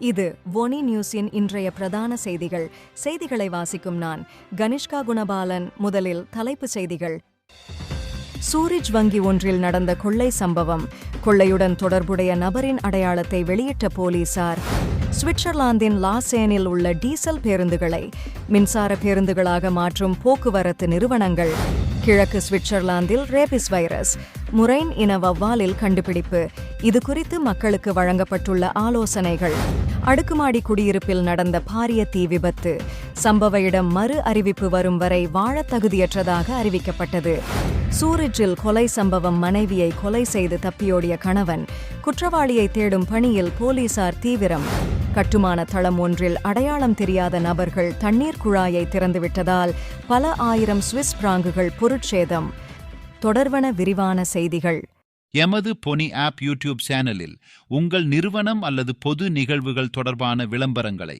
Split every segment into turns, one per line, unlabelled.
இது ஒனி நியூஸின் இன்றைய பிரதான செய்திகள். செய்திகளை வாசிக்கும் நான் கனிஷ்கா குணபாலன். முதலில் தலைப்புச் செய்திகள். சூரிஜ் வங்கி ஒன்றில் நடந்த கொள்ளை சம்பவம். கொள்ளையுடன் தொடர்புடைய நபரின் அடையாளத்தை வெளியிட்ட போலீசார். சுவிட்சர்லாந்தின் லாசேனில் உள்ள டீசல் பேருந்துகளை மின்சார பேருந்துகளாக மாற்றும் போக்குவரத்து நிறுவனங்கள். கிழக்கு சுவிட்சர்லாந்தில் ரேபிஸ் வைரஸ். முரைன் இன வவ்வாலில் கண்டுபிடிப்பு. இது குறித்து மக்களுக்கு வழங்கப்பட்டுள்ள ஆலோசனைகள். அடுக்குமாடி குடியிருப்பில் நடந்த பாரிய தீ விபத்து. சம்பவ இடம் மறு அறிவிப்பு வரும் வரை வாழத் தகுதியற்றதாக அறிவிக்கப்பட்டது. சூரிஜில் கொலை சம்பவம் மனைவியை கொலை செய்து தப்பியோடிய கணவன். குற்றவாளியை தேடும் பணியில் போலீசார் தீவிரம். கட்டுமான தளம் ஒன்றில் அடையாளம் தெரியாத நபர்கள் தண்ணீர் குழாயை திறந்துவிட்டதால் பல ஆயிரம் சுவிஸ் பிராங்குகள் பொருட்சேதம். தொடர்வன விரிவான செய்திகள்.
எமது பொனி ஆப் யூடியூப் சேனலில் உங்கள் நிறுவனம் அல்லது பொது நிகழ்வுகள் தொடர்பான விளம்பரங்களை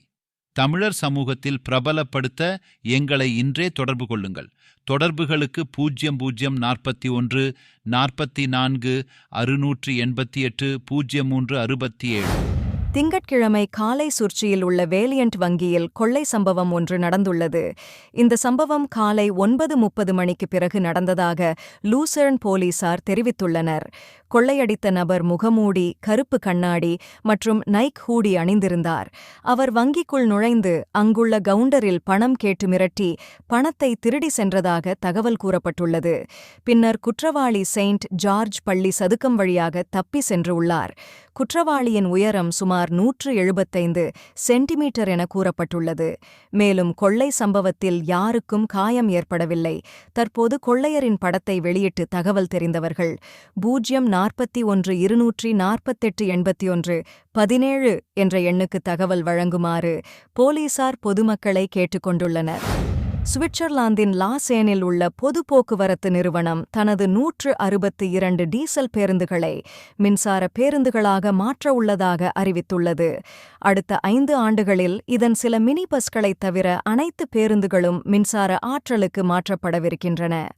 தமிழர் சமூகத்தில் பிரபலப்படுத்த எங்களை இன்றே தொடர்பு கொள்ளுங்கள். தொடர்புகளுக்கு பூஜ்ஜியம் பூஜ்ஜியம் நாற்பத்தி ஒன்று நாற்பத்தி நான்கு அறுநூற்றி எண்பத்தி எட்டு பூஜ்ஜியம் மூன்று அறுபத்தி ஏழு.
திங்கட்கிழமை காலை சுர்ச்சியில் உள்ள வேலியன்ட் வங்கியில் கொள்ளை சம்பவம் ஒன்று நடந்துள்ளது. இந்த சம்பவம் காலை ஒன்பது முப்பது மணிக்கு பிறகு நடந்ததாக லூசர்ன் போலீசார் தெரிவித்துள்ளனர். கொள்ளையடித்த நபர் முகமூடி கருப்பு கண்ணாடி மற்றும் நைக் ஹூடி அணிந்திருந்தார். அவர் வங்கிக்குள் நுழைந்து அங்குள்ள கவுண்டரில் பணம் கேட்டு மிரட்டி பணத்தை திருடி சென்றதாக தகவல் கூறப்பட்டுள்ளது. பின்னர் குற்றவாளி செயின்ட் ஜார்ஜ் பள்ளி சதுக்கம் வழியாக தப்பி சென்று உள்ளார். குற்றவாளியின் உயரம் சுமார் நூற்று எழுபத்தைந்து சென்டிமீட்டர் என கூறப்பட்டுள்ளது. மேலும் கொள்ளை சம்பவத்தில் யாருக்கும் காயம் ஏற்படவில்லை. தற்போது கொள்ளையரின் படத்தை வெளியிட்டு தகவல் தெரிந்தவர்கள் பூஜ்யம் நாற்பத்தி ஒன்று இருநூற்றி நாற்பத்தெட்டு எண்பத்தி ஒன்று பதினேழு என்ற எண்ணுக்கு தகவல் வழங்குமாறு போலீசார் பொதுமக்களை கேட்டுக்கொண்டுள்ளனர். சுவிட்சர்லாந்தின் லாசேனில் உள்ள பொது போக்குவரத்து நிறுவனம் தனது நூற்று அறுபத்தி இரண்டு டீசல் பேருந்துகளை மின்சார பேருந்துகளாக மாற்ற உள்ளதாக அறிவித்துள்ளது. அடுத்த ஐந்து ஆண்டுகளில் இதன் சில மினி பஸ்களைத் தவிர அனைத்து பேருந்துகளும் மின்சார ஆற்றலுக்கு மாற்றப்படவிருக்கின்றன.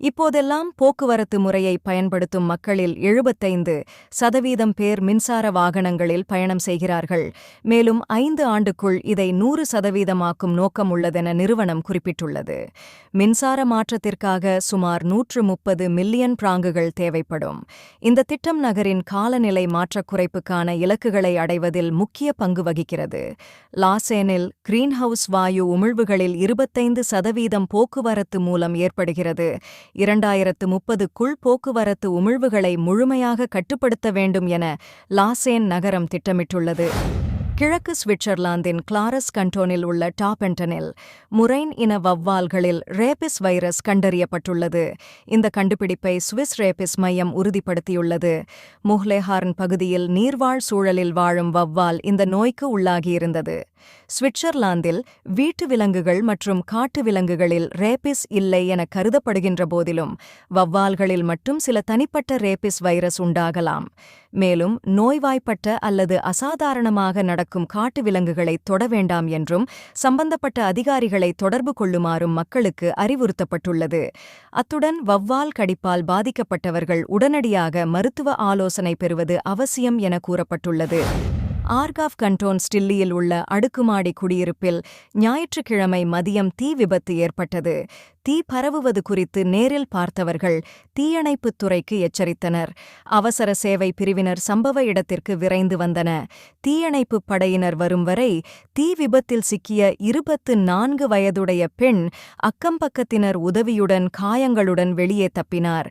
இப்போதெல்லாம் போக்குவரத்து முறையை பயன்படுத்தும் மக்களில் எழுபத்தைந்து சதவீதம் பேர் மின்சார வாகனங்களில் பயணம் செய்கிறார்கள். மேலும் ஐந்து ஆண்டுக்குள் இதை நூறு சதவீதமாக்கும் நோக்கம் உள்ளதென நிறுவனம் குறிப்பிட்டுள்ளது. மின்சார மாற்றத்திற்காக சுமார் நூற்று முப்பது மில்லியன் பிராங்குகள் தேவைப்படும். இந்த திட்டம் நகரின் காலநிலை மாற்றக் குறைப்புக்கான இலக்குகளை அடைவதில் முக்கிய பங்கு வகிக்கிறது. லாசேனில் கிரீன்ஹவுஸ் வாயு உமிழ்வுகளில் இருபத்தைந்து சதவீதம் போக்குவரத்து மூலம் ஏற்படுகிறது. இரண்டாயிரத்து முப்பதுக்குள் போக்குவரத்து உமிழ்வுகளை முழுமையாக கட்டுப்படுத்த வேண்டும் என லாசேன் நகரம் திட்டமிட்டுள்ளது. கிழக்கு சுவிட்சர்லாந்தின் கிளாரஸ் கண்டோனில் உள்ள டாபென்டனில் முரைன் இன வவ்வால்களில் ரேபிஸ் வைரஸ் கண்டறியப்பட்டுள்ளது. இந்த கண்டுபிடிப்பை சுவிஸ் ரேபிஸ் மையம் உறுதிப்படுத்தியுள்ளது. முஹ்லேஹார்ன் பகுதியில் நீர்வாழ் சூழலில் வாழும் வவ்வால் இந்த நோய்க்கு உள்ளாகியிருந்தது. சுவிட்சர்லாந்தில் வீட்டு விலங்குகள் மற்றும் காட்டு விலங்குகளில் ரேபிஸ் இல்லை என கருதப்படுகின்ற போதிலும் வவ்வால்களில் மட்டும் சில தனிப்பட்ட ரேபிஸ் வைரஸ் உண்டாகலாம். மேலும் நோய்வாய்ப்பட்ட அல்லது அசாதாரணமாக நடக்கும் காட்டு விலங்குகளை தொட வேண்டாம் என்றும் சம்பந்தப்பட்ட அதிகாரிகளை தொடர்பு கொள்ளுமாறும் மக்களுக்கு அறிவுறுத்தப்பட்டுள்ளது. அத்துடன் வவ்வால் கடிப்பால் பாதிக்கப்பட்டவர்கள் உடனடியாக மருத்துவ ஆலோசனை பெறுவது அவசியம் என கூறப்பட்டுள்ளது. ஆர்காவ் கண்டோன் ஸ்டில்லியில் உள்ள அடுக்குமாடி குடியிருப்பில் ஞாயிற்றுக்கிழமை மதியம் தீ விபத்து ஏற்பட்டது. தீ பரவுவது குறித்து நேரில் பார்த்தவர்கள் தீயணைப்புத் துறைக்கு எச்சரித்தனர். அவசர சேவை பிரிவினர் சம்பவ இடத்திற்கு விரைந்து வந்தன. தீயணைப்புப் படையினர் வரும் வரை தீ விபத்தில் சிக்கிய இருபத்து நான்கு வயதுடைய பெண் அக்கம்பக்கத்தினர் உதவியுடன் காயங்களுடன் வெளியே தப்பினார்.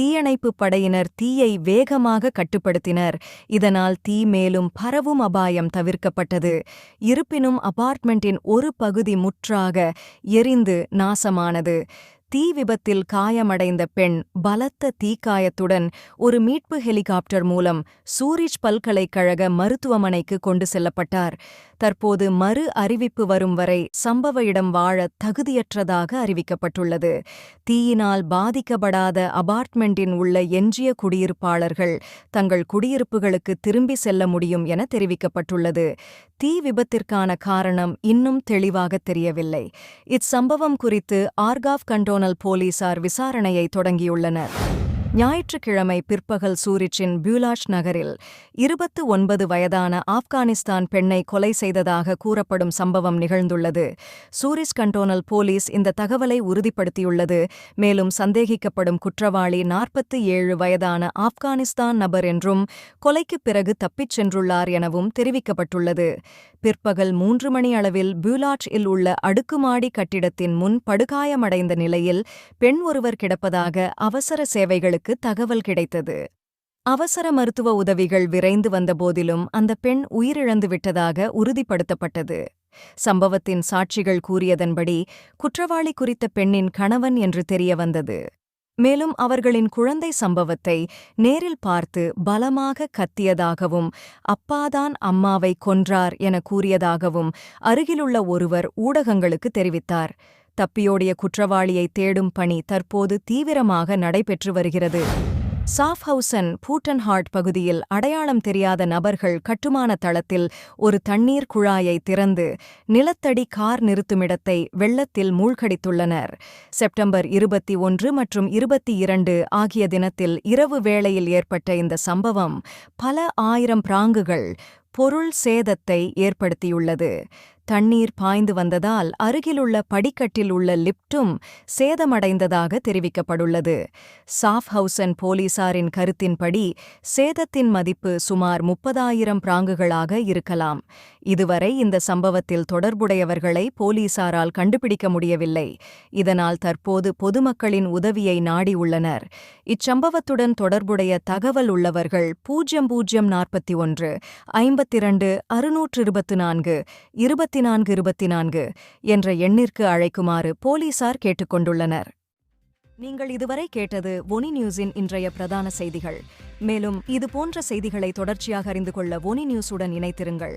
தீயணைப்புப் படையினர் தீயை வேகமாக கட்டுப்படுத்தினர். இதனால் தீ மேலும் பரவும் அபாயம் தவிர்க்கப்பட்டது. இருப்பினும் அபார்ட்மெண்டின் ஒரு பகுதி முற்றாக எரிந்து நாசமானது. бы தீ விபத்தில் காயமடைந்த பெண் பலத்த தீக்காயத்துடன் ஒரு மீட்பு ஹெலிகாப்டர் மூலம் சூரிஜ் பல்கலைக்கழக மருத்துவமனைக்கு கொண்டு செல்லப்பட்டார். தற்போது மறு அறிவிப்பு வரும் வரை சம்பவ இடம் வாழ தகுதியற்றதாக அறிவிக்கப்பட்டுள்ளது. தீயினால் பாதிக்கப்படாத அபார்ட்மெண்டின் உள்ள எஞ்சிய குடியிருப்பாளர்கள் தங்கள் குடியிருப்புகளுக்கு திரும்பி செல்ல முடியும் என தெரிவிக்கப்பட்டுள்ளது. தீ விபத்திற்கான காரணம் இன்னும் தெளிவாக தெரியவில்லை. இச்சம்பவம் குறித்து ஆர்காவ் கண்டோனல் போலீசார் விசாரணையை தொடங்கியுள்ளனர். ஞாயிற்றுக்கிழமை பிற்பகல் சூரிச்சின் பியூலாஷ் நகரில் இருபத்து ஒன்பது வயதான ஆப்கானிஸ்தான் பெண்ணை கொலை செய்ததாக கூறப்படும் சம்பவம் நிகழ்ந்துள்ளது. சூரிஸ் கண்டோனல் போலீஸ் இந்த தகவலை உறுதிப்படுத்தியுள்ளது. மேலும் சந்தேகிக்கப்படும் குற்றவாளி நாற்பத்து ஏழு வயதான ஆப்கானிஸ்தான் நபர் என்றும் கொலைக்குப் பிறகு தப்பிச் சென்றுள்ளார் எனவும் தெரிவிக்கப்பட்டுள்ளது. பிற்பகல் மூன்று மணி அளவில் பியூலாட் இல் உள்ள அடுக்குமாடி கட்டிடத்தின் முன் படுகாயமடைந்த நிலையில் பெண் ஒருவர் கிடப்பதாக அவசர சேவைகளுக்கு தகவல் கிடைத்தது. அவசர மருத்துவ உதவிகள் விரைந்து வந்தபோதிலும் அந்த பெண் உயிரிழந்து விட்டதாக உறுதிப்படுத்தப்பட்டது. சம்பவத்தின் சாட்சிகள் கூறியதன்படி குற்றவாளி குறித்த பெண்ணின் கணவன் என்று தெரியவந்தது. மேலும் அவர்களின் குழந்தை சம்பவத்தை நேரில் பார்த்து பலமாக கத்தியதாகவும் அப்பாதான் அம்மாவை கொன்றார் என கூறியதாகவும் அருகிலுள்ள ஒருவர் ஊடகங்களுக்கு தெரிவித்தார். தப்பியோடிய குற்றவாளியை தேடும் பணி தற்போது தீவிரமாக நடைபெற்று வருகிறது. சாஃப்ஹவுசன் பூட்டன்ஹார்ட் பகுதியில் அடையாளம் தெரியாத நபர்கள் கட்டுமான தளத்தில் ஒரு தண்ணீர் குழாயை திறந்து நிலத்தடி கார் நிறுத்துமிடத்தை வெள்ளத்தில் மூழ்கடித்துள்ளனர். செப்டம்பர் இருபத்தி ஒன்று மற்றும் இருபத்தி இரண்டு ஆகிய தினத்தில் இரவு வேளையில் ஏற்பட்ட இந்த சம்பவம் பல ஆயிரம் பிராங்குகள் பொருள் சேதத்தை ஏற்படுத்தியுள்ளது. தண்ணீர் பாய்ந்து வந்ததால் அருகிலுள்ள படிக்கட்டில் உள்ள லிப்டும் சேதமடைந்ததாக தெரிவிக்கப்பட்டுள்ளது. சாஃப்ஹவுசன் போலீசாரின் கருத்தின்படி சேதத்தின் மதிப்பு சுமார் முப்பதாயிரம் பிராங்குகளாக இருக்கலாம். இதுவரை இந்த சம்பவத்தில் தொடர்புடையவர்களை போலீசாரால் கண்டுபிடிக்க முடியவில்லை. இதனால் தற்போது பொதுமக்களின் உதவியை நாடியுள்ளனர் இச்சம்பவத்துடன் தொடர்புடைய தகவல் உள்ளவர்கள் பூஜ்யம் பூஜ்யம் நாற்பத்தி ஒன்று ஐம்பத்திரண்டு அறுநூற்று இருபத்து நான்கு இருபத்தி நான்கு இருபத்தி நான்கு என்ற எண்ணிற்கு அழைக்குமாறு போலீசார் கேட்டுக்கொண்டுள்ளனர். நீங்கள் இதுவரை கேட்டது ஒனி நியூஸின் இன்றைய பிரதான செய்திகள். மேலும் இது போன்ற செய்திகளை தொடர்ச்சியாக அறிந்து கொள்ள ஒனி நியூஸுடன் இணைத்திருங்கள்